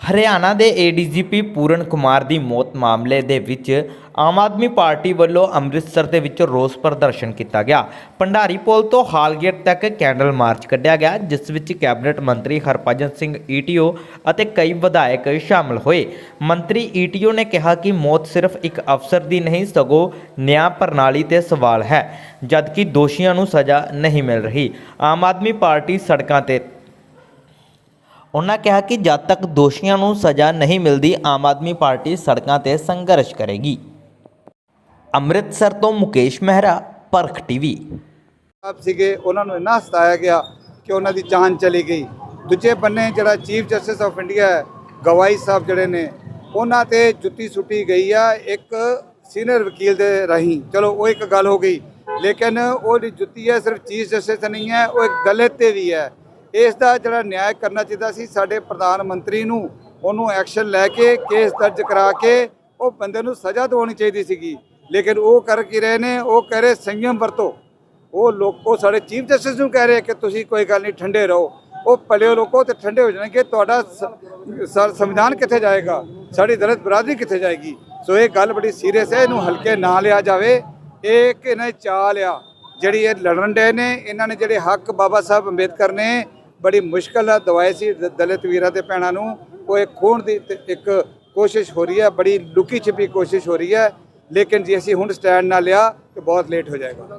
ਹਰਿਆਣਾ ਦੇ ਏਡੀਜੀਪੀ ਪੂਰਨ ਕੁਮਾਰ ਦੀ ਮੌਤ ਮਾਮਲੇ ਦੇ ਵਿੱਚ ਆਮ ਆਦਮੀ ਪਾਰਟੀ ਵੱਲੋਂ ਅੰਮ੍ਰਿਤਸਰ ਦੇ ਵਿੱਚ ਰੋਸ ਪ੍ਰਦਰਸ਼ਨ ਕੀਤਾ ਗਿਆ। ਭੰਡਾਰੀ ਪੁਲ ਤੋਂ ਹਾਲਗੇਟ ਤੱਕ ਕੈਂਡਲ ਮਾਰਚ ਕੱਢਿਆ ਗਿਆ, ਜਿਸ ਵਿੱਚ ਕੈਬਨਿਟ ਮੰਤਰੀ ਹਰਭਜਨ ਸਿੰਘ ਈਟੀਓ ਅਤੇ ਕਈ ਵਿਧਾਇਕ ਸ਼ਾਮਲ ਹੋਏ। ਮੰਤਰੀ ਈਟੀਓ ਨੇ ਕਿਹਾ ਕਿ ਮੌਤ ਸਿਰਫ ਇੱਕ ਅਫਸਰ ਦੀ ਨਹੀਂ, ਸਗੋਂ ਨਿਆਂ ਪ੍ਰਣਾਲੀ ਤੇ ਸਵਾਲ ਹੈ, ਜਦਕਿ ਦੋਸ਼ੀਆਂ ਨੂੰ ਸਜ਼ਾ ਨਹੀਂ ਮਿਲ ਰਹੀ। ਆਮ ਆਦਮੀ ਪਾਰਟੀ ਸੜਕਾਂ ਤੇ ਉਹਨਾਂ ਕਿਹਾ ਕਿ ਜਦ ਤੱਕ ਦੋਸ਼ੀਆਂ ਨੂੰ ਸਜ਼ਾ ਨਹੀਂ ਮਿਲਦੀ, ਆਮ ਆਦਮੀ ਪਾਰਟੀ ਸੜਕਾਂ ਤੇ ਸੰਘਰਸ਼ ਕਰੇਗੀ। ਅੰਮ੍ਰਿਤਸਰ ਤੋਂ ਮੁਕੇਸ਼ ਮਹਿਰਾ, ਪਰਖ ਟੀਵੀ। ਆਪ ਸੀਗੇ, ਉਹਨਾਂ ਨੂੰ ਇੰਨਾ ਸਤਾਇਆ ਗਿਆ ਕਿ ਉਹਨਾਂ ਦੀ ਜਾਨ ਚਲੀ ਗਈ। ਦੂਜੇ ਬੰਨੇ ਜਿਹੜਾ ਚੀਫ ਜਸਟਿਸ ਆਫ ਇੰਡੀਆ ਹੈ, ਗਵਾਈ ਸਾਹਿਬ ਜਿਹੜੇ ਨੇ, ਉਹਨਾਂ ਤੇ ਜੁੱਤੀ ਸੁੱਟੀ ਗਈ ਆ, ਇੱਕ ਸੀਨੀਅਰ ਵਕੀਲ ਦੇ ਰਾਹੀਂ। ਚਲੋ, ਉਹ ਇੱਕ ਗੱਲ ਹੋ ਗਈ, ਲੇਕਿਨ ਉਹ ਜਿਹੜੀ ਜੁੱਤੀ ਹੈ, ਸਿਰਫ ਚੀਫ ਜਸਟਿਸ ਨਹੀਂ ਹੈ, ਉਹ ਇੱਕ ਦਲਿਤ ਤੇ ਵੀ ਹੈ। ਇਸ ਦਾ ਜਿਹੜਾ ਨਿਆਂ ਕਰਨਾ ਚਾਹੀਦਾ ਸੀ, ਸਾਡੇ ਪ੍ਰਧਾਨ ਮੰਤਰੀ ਨੂੰ, ਉਹਨੂੰ ਐਕਸ਼ਨ ਲੈ ਕੇ ਕੇਸ ਦਰਜ ਕਰਾ ਕੇ, ਉਹ ਬੰਦੇ ਨੂੰ ਸਜ਼ਾ ਦਿਵਾਉਣੀ ਚਾਹੀਦੀ ਸੀਗੀ। ਲੇਕਿਨ ਉਹ ਕਰ ਕੀ ਰਹੇ ਨੇ, ਉਹ ਕਹਿ ਰਹੇ ਸੰਯਮ ਵਰਤੋ। ਉਹ ਲੋਕੋ ਸਾਡੇ ਚੀਫ ਜਸਟਿਸ ਨੂੰ ਕਹਿ ਰਹੇ ਕਿ ਤੁਸੀਂ ਕੋਈ ਗੱਲ ਨਹੀਂ, ਠੰਡੇ ਰਹੋ। ਉਹ ਪਲਿਓ ਲੋਕੋ ਤੇ ਠੰਡੇ ਹੋ ਜਾਣਗੇ, ਤੁਹਾਡਾ ਸ- ਸ- ਸੰਵਿਧਾਨ ਕਿੱਥੇ ਜਾਏਗਾ? ਸਾਡੀ ਦਲਿਤ ਬਰਾਦਰੀ ਕਿੱਥੇ ਜਾਏਗੀ? ਸੋ ਇਹ ਗੱਲ ਬੜੀ ਸੀਰੀਅਸ ਹੈ, ਇਹਨੂੰ ਹਲਕੇ ਨਾ ਲਿਆ ਜਾਵੇ। ਇਹ ਇੱਕ ਇਹਨਾਂ ਦੀ ਚਾਲ ਆ, ਜਿਹੜੀ ਇਹ ਲੜਨ ਦੇ ਨੇ, ਇਹਨਾਂ ਨੇ ਜਿਹੜੇ ਹੱਕ ਬਾਬਾ ਸਾਹਿਬ ਅੰਬੇਦਕਰ ਨੇ ਬੜੀ ਮੁਸ਼ਕਲ ਨਾਲ ਦਵਾਏ ਸੀ ਦਲਿਤ ਵੀਰਾਂ ਦੇ ਭੈਣਾਂ ਨੂੰ। ਉਹ ਇੱਕ ਖੋਣ ਦੀ ਇੱਕ ਕੋਸ਼ਿਸ਼ ਹੋ ਰਹੀ ਹੈ, ਬੜੀ ਲੁਕੀ ਛਿਪੀ ਕੋਸ਼ਿਸ਼ ਹੋ ਰਹੀ ਹੈ। ਲੇਕਿਨ ਜੇ ਅਸੀਂ ਹੁਣ ਸਟੈਂਡ ਨਾ ਲਿਆ, ਤੇ ਬਹੁਤ ਲੇਟ ਹੋ ਜਾਏਗਾ।